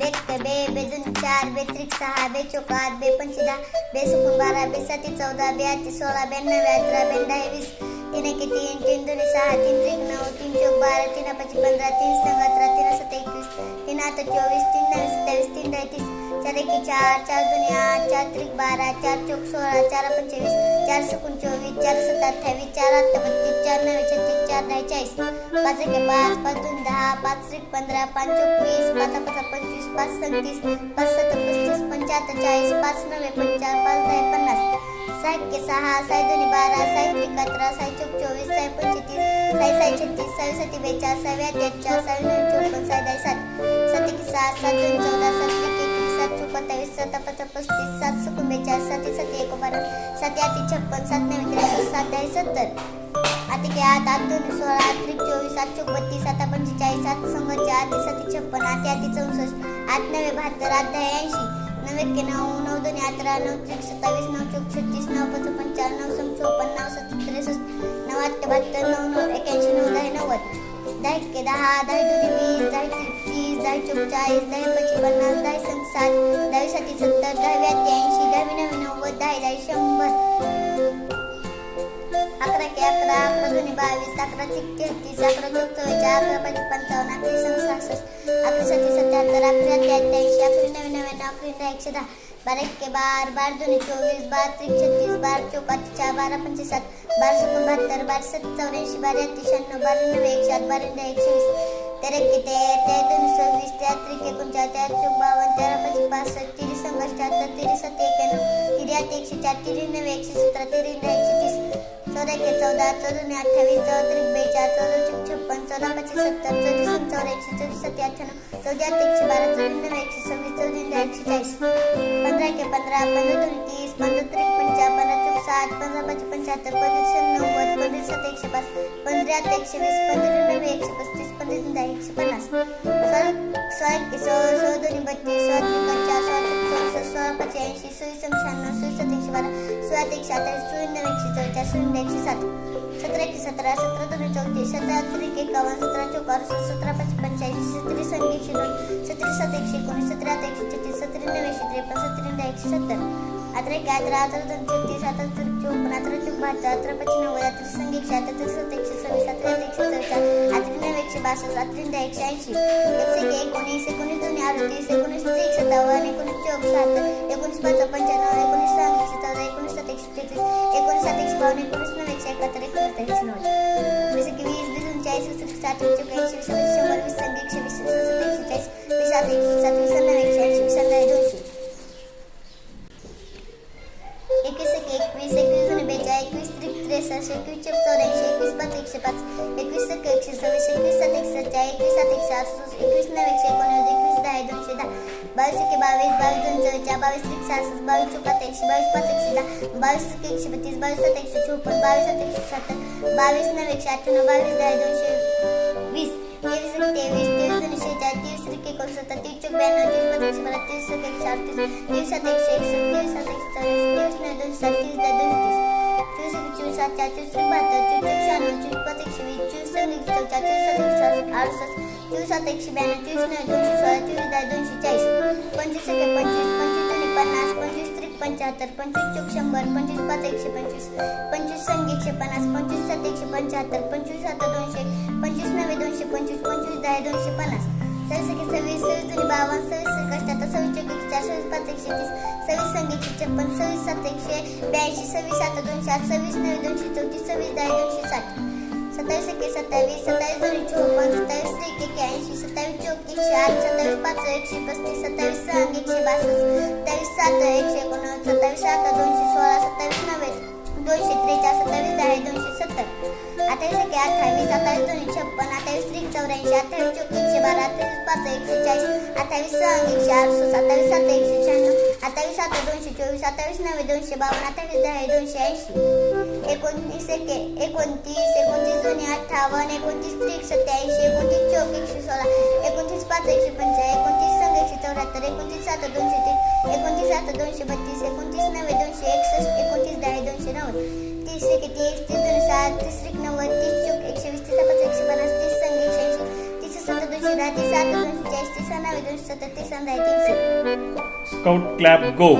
Bake बे बेदून चार बेत्रिक सहा बेचोक आठ बेपंची दहा बेसुकून बारा बेसाती चौदा बेआती सोळा ब्याण्णव अठरा बेंदा वीस तीन एक तीन तीन दोन सहा तीन त्रिक नऊ तीन चोक बारा तीन पाच पंधरा तीन संग अठरा तीन सत्ता एकवीस तीन आठ चोवीस तीन नऊ सत्तावीस तीन दहा तीस चार एके चार चार दोन्ही आठ चार त्रिक बारा चार चौक सोळा चार पंचवीस चार सुकून चोवीस चार सत्ता अठ्ठावीस चार आठ बत्तीस चार नव्वे छत्तीस चार दहा चाळीस पाच एके पाच पाच दोन दहा पाच त्रिक पंधरा पाच चौक वीस पाच पाच पंचवीस पाच सत्तीस पाच सत्तर पस्तीस पंच्याहत्तर चाळीस पाच नव्वे पंचार पाच दहा पन्नास. सहा एके सहा साई दोन्ही बारा साई त्रिक अकरा साई चौक चोवीस साई पंचेतीस साई साई छत्तीस साई सती बेचाळ साई अठ्ठेचाळ साई नऊ चौपन्न साई दहा सात. सात एके सात सात दोन चौदा सात एक सात चौक सात पाच पस्तीस सात सुकून बेचाळीस सती एकोबारा सात आठी छप्पन सात नव्वे त्रेसष्ट सात दहा सत्तर. आठ एके आठ आठ दोन सोळा आठ त्रिक चोवीस सात चौपत्तीस सात पंचेचाळीस सात संघ आठ सती छप्पन आठ आठी चौसष्ट आठ नव्हे बहात्तर आठ दहा ऐंशी नऊ एक्के नऊ नऊ दोन अठरा नऊ त्रिक सत्तावीस नऊ चौक छत्तीस नऊ पाच पंचावन्न नऊ सम चोपन्न नऊ सत्तर त्रेसष्ट नऊ आठ बहात्तर नऊ नऊ एक्याऐंशी नऊ दहा नव्वद. दहा एक्के दहा दहा दोन्ही वीस दहा तीस दहा चौचाळीस चाळीस दहा पन्नास दहा संग साठ दहावी साठी सत्तर दहावी अठ्ठ्याऐंशी दहावी नव्वे नव्वद दहा दहा शंभर. अकरा के अकरा अकरा दोन्ही बावीस अकरा तेहतीस अकरा दोन चव्वेचाळीस अकरा पाच पंचावन्न अकरा सहासष्ट अकरा साठी सत्याहत्तर अकरा अठ्ठ्याऐंशी अकरा नव्याण्णव अकरा एकशे दहा. बारा एक्के बार बार दोन्ही चोवीस बार त्रिक छत्तीस बार चौक अठ्ठेचाळ बारा पंचवीस बार सत्तर बहात्तर बार सत्त चौऱ्याऐंशी बारा अठ्ठी शहाण्णव बारा नव्वे एकशे आठ बारा दहा एकशे वीस तेरा एक्के ते ते दोन्ही सव्वीस त्या त्रिक एकोणचाळीस त्या चौक बावन्न तेरा पाच पासष्ट तिरी संघ अठ्ठ्याहत्तर तिरी सत्ते एक्याण्णव तिरी आठ एकशे चार तिरी नव्वे एकशे सतरा तिरी दहा एकशे तीस चौदा एके चौदा चौदा अठ्ठावीस चौदा त्रिक बेचाळ चौदा चौक छप्पन चौदा पाचशे सत्तर चौतीस चौदा एकशे चौतीस सत्ते अठ्ठ्याण्णव चौदा आठ एकशे बारा चौदा नव्वे एकशे सव्वीस चौदा दहा एकशे चाळीस पंधरा एके पंधरा पंधरा दोन तीस पंधरा त्रिक पंचावन्न पंधरा चौक साठ पंधरा पाच पंच्याहत्तर पंधरा नव्वद पंधरा सात एकशे पाच पंधरा आठ एकशे वीस पंधरा नव्वे एकशे पस्तीस पंधरा दहा एकशे पन्नास. सोळा सोळा सोळा सोळा दोन्ही बत्तीस सोळा तीन पंचा सोळा चौसष्ट सोळा पाच ऐंशी सोळी सम शहाण्णव सोळी सात एकशे बारा सोळा ते एकशे अठ्ठावीस सोळी नऊ एकशे चौचाळीस सोळी एकशे सात सतरा एकशे सतरा सतरा दोन चौतीस सतरा त्रिक एकावन्न सतरा चौकार सतरा पाच पंच्याऐंशी सतरी संख्येशी दोन सतरी सात एकशे एकोणीस सतरा आता एकशे छत्तीस सतरी नऊ त्रेपन्न सतरी दहा एकशे सत्तर. अठरा एक अठरा अठरा दोन छत्तीस अठरा त्रिक चौपन्न अठरा चौपन्न बहात्तर अठरा पाच नव्वद अठरा संघ एकशे अठ्याहत्तर सत एकशे सव्वीस अठरा एकशे चौचाळीस अठरा नऊ एकशे बासष्ट अठरा दहा एकशे ऐंशी. एकशे एक एकोणीस एकोणीस दोन अडतीस एकोणीस त्रिक सत्तावन्न एकोणीस चौक सात एकोणीस पाच पंच्याण्णव एकोणीस सहा एकशे चौदा एकोणीस सात एकशे तेहतीस एकोणीस सात एकशे बावन्न एकोणीस नऊ एकशे एकाहत्तर एकोणीस एकशे नव्वद. जसं की वीस वीस दोन चाळीस वीस साठ एकशे चौक ऐंशी वीस सात एकशे सात वीस एकशे ऐंशी वीस दोनशे एकवीस एक एकवीस एकवीस दोन बेचाळीस एकवीस त्रिक त्रेसष्ट एकवीस चौऱ्याऐंशी एकवीस पाच एकशे पाच एकवीस एक एकशे सव्वीस एकवीस सात एकशे सत्तेचाळीस एकवीस सात एकशे अडुसष्ट एकवीस नऊ एकशे एकोणीस एकवीस दहा दोनशे दहा बावीस एक बावीस बावीस दोन चौच्या बावीस त्रिक सहासष्ट बावीस चौक एकशे बावीस पाच एकशे दहा बावीस एक एकशे बत्तीस बावीस सात एकशे चोपन्न बावीस सात एकशे सत्तर बावीस नऊ एकशे अठ्ठ्याण्णव बावीस दहा दोनशे तीस ब्याण्णव तीस पाच एकशे बारा एक अडतीस तेवीस सात एकशे एकसष्ट तेवीस सात एकशे चाळीस तेवीस नऊ दोनशे सात तीस दहा दोनतीस चोवीस एक चोवीस सात चार चोवीस बहात्तर चोवीस शहाण्णव चोवीस पाच एकशे वीस चोवीस सहा एकशे चोवीस सात अडुसष्ट चोवीस सात एकशे ब्याण्णव चोवीस नऊ दोनशे सोळा चोवीस दहा दोनशे चाळीस पंचवीस एक पंचवीस पंचवीस दोन्ही पन्नास पंचवीस त्रिक पंच्याहत्तर पंचवीस चौक शंभर पंचवीस पाच एकशे पंचवीस पंचवीस संघ एकशे पन्नास पंचवीस सात एकशे पंच्याहत्तर पंचवीस सात दोनशे पंचवीस नव्वे दोनशे पंचवीस पंचवीस दहा दोनशे पन्नास बावन्न सव्वीस एक सव्वीस चोवीस चार सव्वीस पाच एकशे तीस सव्वीस संघ एकशे छप्पन सव्वीस सात एकशे ब्याऐंशी सव्वीस सात दोनशे आठ सव्वीस नऊ दोनशे चौतीस सव्वीस दहा दोनशे साठ सत्तावीस एके सत्तावीस सत्तावीस दोन चोपन्न सत्तावीस एक एके ऐंशी सत्तावीस चौक एकशे आठ सत्तावीस पाच एकशे पस्तीस सत्तावीस सहा एकशे बासष्ट सत्तावीस सात एकशे एकोणनव्वद सत्तावीस सात दोन दोनशे त्रेचाळीस सत्तावीस दहा दोनशे सत्तर. अठ्ठावीस एके अठ्ठावीस अठ्ठावीस दोन्ही छप्पन अठ्ठावीस त्रिक चौऱ्याऐंशी अठ्ठावीस चौक एकशे बारा अठ्ठावीस पाच एकशे चाळीस अठ्ठावीस सहा एकशे अडुसष्ट सत्तावीस सात एकशे शहाण्णव अठ्ठावीस सात दोनशे चोवीस अठ्ठावीस नव्वे दोनशे बावन्न अठ्ठावीस दहा दोनशे ऐंशी एकोणतीस एके एकोणतीस एकोणतीस दोन्ही अठ्ठावन्न एकोणतीस त्रिक सत्याऐंशी एकोणतीस चौक एकशे सोळा एकोणतीस पाच एकशे पंचाळीस एकोणतीस संघ एकशे चौऱ्याहत्तर एकोणतीस सात दोनशे तीन एकोणतीस सात दोनशे बत्तीस एकोणतीस नव्वे दोनशे एकसष्ट तीस एके तीस तीस दोन सात तीस त्रिक नव्वद तीस चौक एकशे वीस तीस पाच एकशे पन्नास तीस संघ एकशे ऐंशी तीस सत्तर दोनशे दहा तीस सात दोनशे चाळीस तीस नऊ नव्वे दोनशे सत्तर तीस आहे तीनशे स्काउट क्लॅप गो